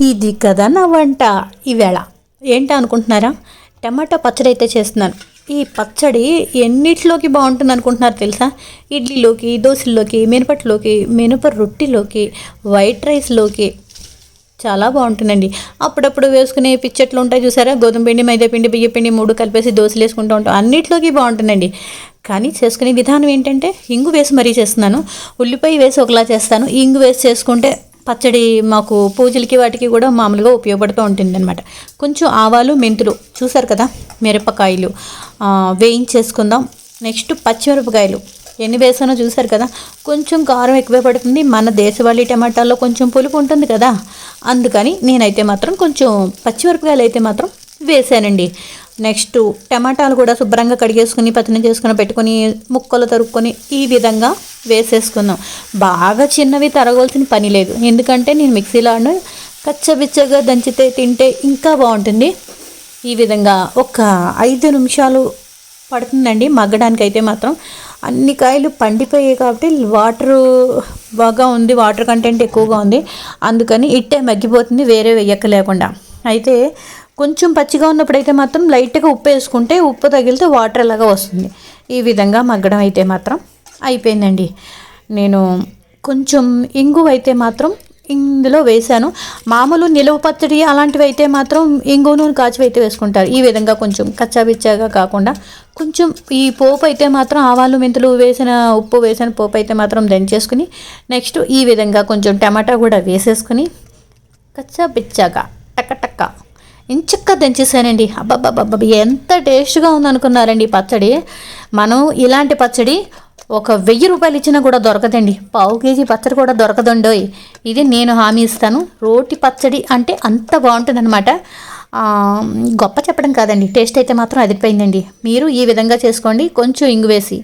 ఇది కదా నా వంట ఈవేళ. ఏంటి అనుకుంటున్నారా? టమాటా పచ్చడి అయితే చేస్తున్నాను. ఈ పచ్చడి ఎన్నిట్లోకి బాగుంటుంది అనుకుంటున్నారు తెలుసా? ఇడ్లీలోకి దోశల్లోకి మినపట్లోకి మినప రొట్టిలోకి వైట్ రైస్లోకి. చాలా బాగుంటుందండి. అప్పుడప్పుడు వేసుకునే పిచ్చట్లు ఉంటాయి చూసారా? గోధుమ పిండి మైదా పిండి బియ్య పిండి మూడు కలిపేసి దోశలు వేసుకుంటూ ఉంటాం. అన్నిట్లోకి బాగుంటుందండి. కానీ చేసుకునే విధానం ఏంటంటే ఇంగు వేసి మరీ చేస్తున్నాను. ఉల్లిపాయ వేసి ఒకలా చేస్తాను. ఇంగు వేసి చేసుకుంటే పచ్చడి మాకు పూజలకి వాటికి కూడా మామూలుగా ఉపయోగపడుతూ ఉంటుంది అనమాట కొంచెం ఆవాలు మెంతులు చూసారు కదా? మిరపకాయలు. వేయించేసుకుందాం. నెక్స్ట్ పచ్చిమిరపకాయలు. ఎన్ని వేసానో చూసారు కదా? కొంచెం కారం ఎక్కువే పడుతుంది. మన దేశవాళీ టమాటాల్లో కొంచెం పులుపు ఉంటుంది కదా? అందుకని నేనైతే మాత్రం కొంచెం పచ్చిమిరపకాయలు అయితే మాత్రం వేసానండి. నెక్స్ట్ టమాటాలు కూడా శుభ్రంగా కడిగేసుకుని పచ్చని చేసుకుని పెట్టుకొని ముక్కలు తరుక్కొని ఈ విధంగా వేసేసుకుందాం. బాగా చిన్నవి తరగవలసిన పని లేదు. ఎందుకంటే నేను మిక్సీలో కచ్చబిచ్చగా దంచితే తింటే ఇంకా బాగుంటుంది. ఈ విధంగా ఒక ఐదు నిమిషాలు పడుతుందండి. మగ్గడానికి అయితే మాత్రం అన్ని కాయలు పండిపోయాయి కాబట్టి వాటర్ బాగా ఉంది. వాటర్ కంటెంట్ ఎక్కువగా ఉంది. అందుకని ఇట్టే మగ్గిపోతుంది. వేరే వెయ్యక లేకుండా అయితే కొంచెం పచ్చిగా ఉన్నప్పుడు అయితే మాత్రం లైట్గా ఉప్పు వేసుకుంటే ఉప్పు తగిలితే వాటర్ అలాగా వస్తుంది. ఈ విధంగా మగ్గడం అయితే మాత్రం అయిపోయిందండి. నేను కొంచెం ఇంగు అయితే మాత్రం ఇందులో వేశాను. మామూలు నిలువ పచ్చడి అలాంటివి అయితే మాత్రం ఇంగు నూనె కాచి అయితే వేసుకుంటారు. ఈ విధంగా కొంచెం కచ్చాబిచ్చాగా కాకుండా కొంచెం ఈ పోపు అయితే మాత్రం ఆవాలు మెంతులు వేసిన ఉప్పు వేసిన పోపు అయితే మాత్రం దంచేసుకుని నెక్స్ట్ ఈ విధంగా కొంచెం టమాటా కూడా వేసేసుకుని కచ్చాబిచ్చాగా టక్క టక్క ఇంచక్క దంచేసానండి అబ్బబ్బబ్బబ్బ ఎంత టేస్ట్గా ఉందనుకున్నారండి పచ్చడి. మనం ఇలాంటి పచ్చడి ఒక వెయ్యి రూపాయలు ఇచ్చినా కూడా దొరకదండి. పావు కేజీ పచ్చడి కూడా దొరకదండోయ్. ఇది నేను హామీ ఇస్తాను. రోటి పచ్చడి అంటే అంత బాగుంటుంది అనమాట గొప్ప చెప్పడం కాదండి. టేస్ట్ అయితే మాత్రం అదిరిపోయిందండి. మీరు ఈ విధంగా చేసుకోండి. కొంచెం ఇంగు వేసి.